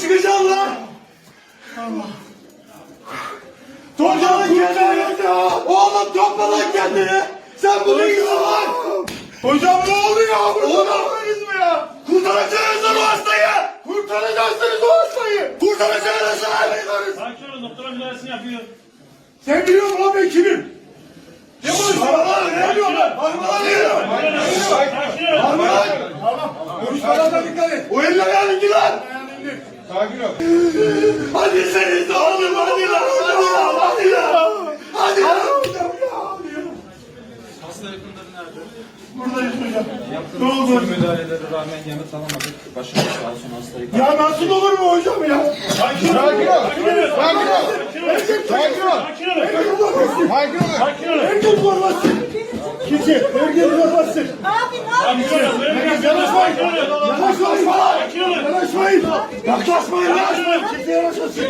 çıkacağım lan. Topla lan kendini. Oğlum topla lan kendini. Sen bunu yiyorsun lan. Hocam ne oluyor? Kurtaramayız mı ya? Kurtaracaksınız o hastayı. Kurtaracaksınız o hastayı. Kurtaracaksınız lan. Sakin olun doktora müdahalesini yapıyor. Sen biliyor musun lan ben kimim? Ne konuşuyorsun? Ne diyorsun lan? Bağırmalar ne? Sakin olun. Bağırmalar. Konuşmalarına dikkat et. O eller yanınki lan. Sakin ol. Hadi seniz de oğlum hadi lan. Hadi lan. Hadi lan. Hadi lan. Hasta yakınları nerede? Buradayız hocam. Ne Yaptığımız oldu? müdahalelere rağmen yanıt alamadık. Başımız sağ olsun hastayı Ya nasıl olur mu hocam ya? Sakin ol. Sakin ol. Sakin olun. Herkes korkmasın. Sakin ol. Herkes korkmasın. Kimse. Herkes korkmasın. Abi ne olun. Herkes yanaşmayın. Sakin olun. Yanaşmayın falan. Sakin olun. Yanaşmayın. Yaklaşmayın lan. Kimse yanaşmasın.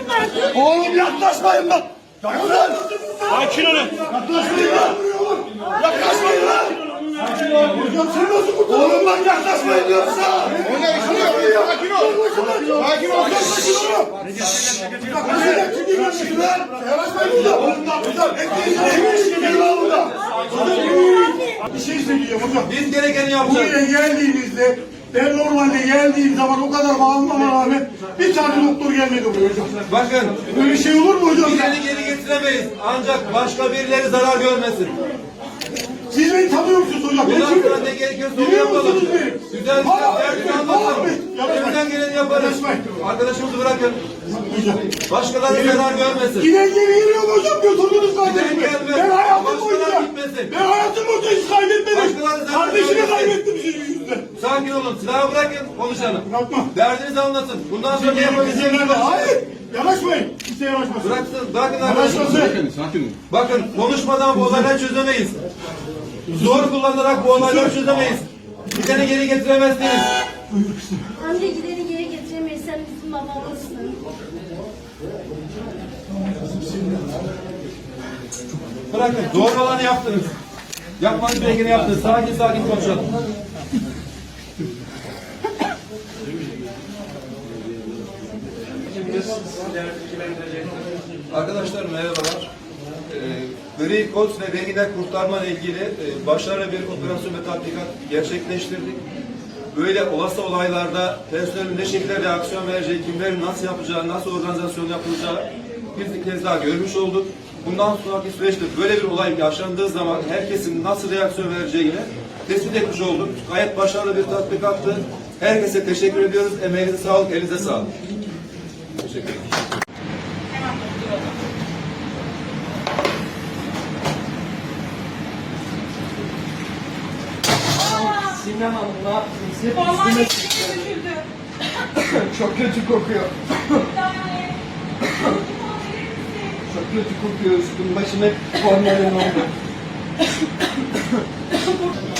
Oğlum yaklaşmayın lan. Yakın lan. Sakin olun. Yaklaşmayın lan. Yaklaşmayın lan. Hocam sen nasıl kurtardın? Oğlum lan yaklaşmayın diyorum sana. Hocam işini yapıyor. Sakin ol. Sakin ol. Yaklaşın oğlum. Yaklaşın. Kim yaklaşın lan? Yanaşmayın burada. Hocam. Hepiniz gelin lan burada. Bir şey söyleyeceğim hocam. Biz gerekeni yapacağız. Buraya geldiğimizde ben normalde geldiğim zaman o kadar bağlanmama rağmen bir tane doktor gelmedi buraya hocam. Bakın Böyle şey olur mu hocam? ya? geri geri getiremeyiz. Ancak başka birileri zarar görmesin. Siz beni tanıyor musunuz hocam? Ben Bundan sonra ne gerekiyorsa onu Biliyor yapalım. musunuz beni? Güzel güzel derdini anlatalım. Elimizden geleni yaparız. Arkadaşımızı bırakın. Hocam. Başkaları zarar görmesin. Giden geri geliyor mu hocam? Götürdünüz kardeşimi. Giden gelmez. Ben hayatım Başkaları boyunca. gitmesin. Ben hayatım boyunca hiç kaybetmedim. Başkaları zaten Kardeşimi kaybettim. Sakin olun. Silahı bırakın. Konuşalım. Bırakma. Derdinizi anlatın. Bundan sonra ne yapabileceğinizi konuşalım. Hayır. Yanaşmayın. Kimse yanaşmasın. Bıraksın. Bırakın arkadaşlar. Yanaşmasın. Bakın konuşmadan bu olayları çözemeyiz. Zor kullanarak bu olayları çözemeyiz. Gideni geri getiremezsiniz. Amca gideri geri getiremeyiz. Sen bizim babamızsın. Bırakın. Doğru olanı yaptınız. Yapmanız gerekeni yaptınız. Sakin sakin konuşalım. Arkadaşlar merhabalar. Ee, Gri ve vergiler kurtarma ile ilgili e, başarılı bir operasyon ve tatbikat gerçekleştirdik. Böyle olası olaylarda personelin ne şekilde reaksiyon vereceği, kimlerin nasıl yapacağı, nasıl organizasyon yapılacağı bir kez daha görmüş olduk. Bundan sonraki süreçte böyle bir olay yaşandığı zaman herkesin nasıl reaksiyon vereceğini tespit etmiş olduk. Gayet başarılı bir tatbikattı. Herkese teşekkür ediyoruz. Emeğinize sağlık, elinize sağlık. Teşekkür ederim. Sinem Hanım ne yaptınız? Hep Vallahi üstüme içim çıktı. üzüldü. Çok kötü kokuyor. Yani. Çok kötü kokuyor üstüm başım hep formalin oldu.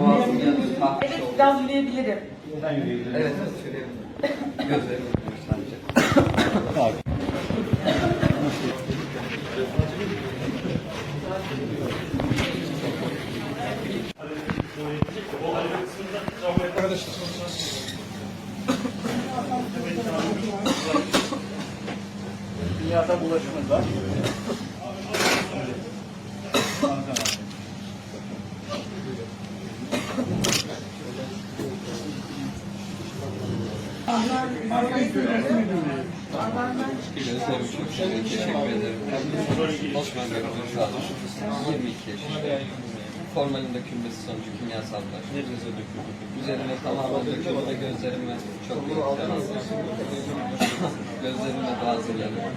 Boğazım yanıyor. Ah, Evet biraz yürüyebilirim. Evet, şöyle gözlerimi sadece. Dünyada bulaşımız var. Formalin dökülmesi sonucu kimyasallar. Nerenize döküldü? Üzerime tamamen döküldü ve gözlerime çok büyük temas. Gözlerime bazı yerler.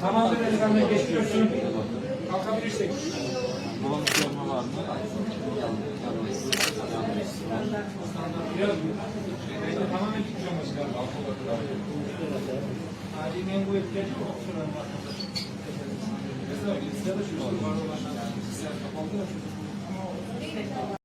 Tamamdır efendim geçiyorsun. Kalkabilirsek. Tamamen tutacağımız galiba. Acil en kuvvetli oksijen var. Mesela bizde de şu var olan sistem kapandı ya.